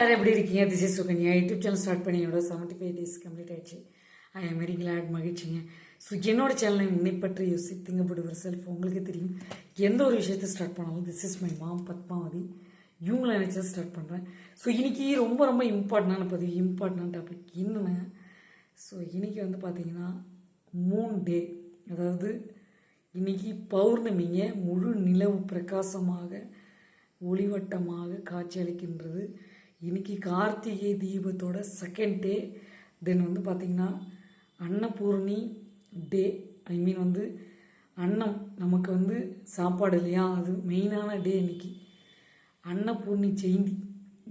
எல்லாரும் எப்படி இருக்கீங்க? This is Sukanya YouTube channel start பண்ணி என்னோட செவன்ட்டி ஃபைவ் டேஸ் கம்ப்ளீட் ஆயிடுச்சு. ஐ எம் வெரி கிளாட் மகிழ்ச்சிங்க. ஸோ என்னோட சேனலை என்னை பற்றி யோசி திங்கப்படுவர் செல்ஃப் உங்களுக்கு தெரியும். எந்த ஒரு விஷயத்தை ஸ்டார்ட் பண்ணாலும் this is my mom Padmavathi. இவங்களை நினச்சா ஸ்டார்ட் பண்ணுறேன் ஸோ இன்றைக்கி ரொம்ப ரொம்ப இம்பார்ட்டண்டான பதிவு இம்பார்ட்டன்ட் டாபிக் என்னென்ன ஸோ இன்றைக்கி வந்து பார்த்தீங்கன்னா மூன் டே அதாவது இன்னைக்கு பௌர்ணமிங்க. முழு நிலவு பிரகாசமாக ஒளிவட்டமாக காட்சியளிக்கின்றது இன்னைக்கு கார்த்திகை தீபத்தோட செகண்ட் டே தென் வந்து பார்த்திங்கன்னா அன்னபூர்ணி டே ஐ மீன் வந்து அன்னம். நமக்கு வந்து சாப்பாடு இல்லையா? அது மெயினான டே இன்னைக்கு. அன்னபூர்ணி ஜெயந்தி.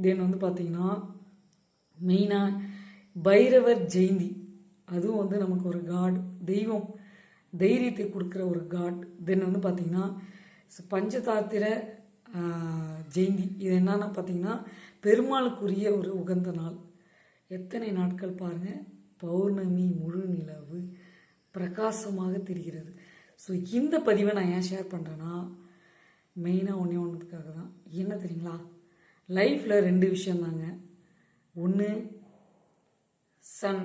தென் வந்து பார்த்திங்கன்னா மெயினாக பைரவர் ஜெயந்தி. அதுவும் வந்து நமக்கு ஒரு காட் தெய்வம் தைரியத்தை கொடுக்குற ஒரு காட் தென் வந்து பார்த்திங்கன்னா பஞ்சதாத்திர ஜெயந்தி. இது என்னென்னா பார்த்தீங்கன்னா பெருமாளுக்குரிய ஒரு உகந்த நாள். எத்தனை நாட்கள் பாருங்கள் பௌர்ணமி முழு நிலவு பிரகாசமாக தெரிகிறது. ஸோ இந்த பதிவை நான் ஏன் ஷேர் பண்ணுறேன்னா மெயினாக ஒன்றே ஒன்றுக்காக தான். என்ன தெரியுங்களா? லைஃப்பில் ரெண்டு விஷயந்தாங்க ஒன்று சன்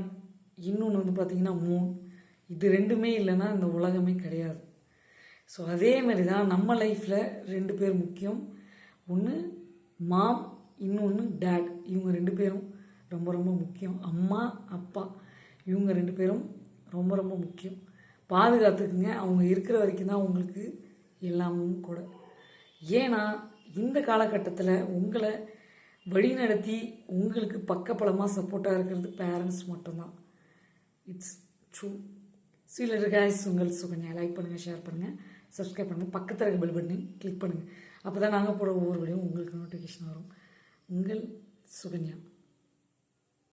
இன்னொன்று வந்து பார்த்திங்கன்னா மூன் இது ரெண்டுமே இல்லைன்னா இந்த உலகமே கிடையாது. ஸோ அதே மாதிரி தான் நம்ம லைஃப்பில் ரெண்டு பேர் முக்கியம். ஒன்று மாம் இன்னொன்று டேட் இவங்க ரெண்டு பேரும் ரொம்ப ரொம்ப முக்கியம். அம்மா அப்பா. இவங்க ரெண்டு பேரும் ரொம்ப ரொம்ப முக்கியம். பாதுகாத்துக்குங்க. அவங்க இருக்கிற வரைக்கும் தான் உங்களுக்கு எல்லாமும் கூட. ஏன்னா இந்த காலகட்டத்தில் உங்களை வழிநடத்தி உங்களுக்கு பக்கபலமாக சப்போர்ட்டாக இருக்கிறது பேரண்ட்ஸ் மட்டும்தான். இட்ஸ் ட்ரூ சீலர் கேஸ் உங்கள் சுகன்யா. லைக் பண்ணுங்கள் ஷேர் பண்ணுங்கள் சப்ஸ்கிரைப் பண்ணுங்கள் பக்கத்தில் இருக்க பெல் பட்டனை கிளிக் பண்ணுங்கள் அப்போ தான் நாங்கள் போகிற ஒவ்வொரு வீடியோ உங்களுக்கு நோட்டிஃபிகேஷன் வரும். உங்கள் சுகன்யா.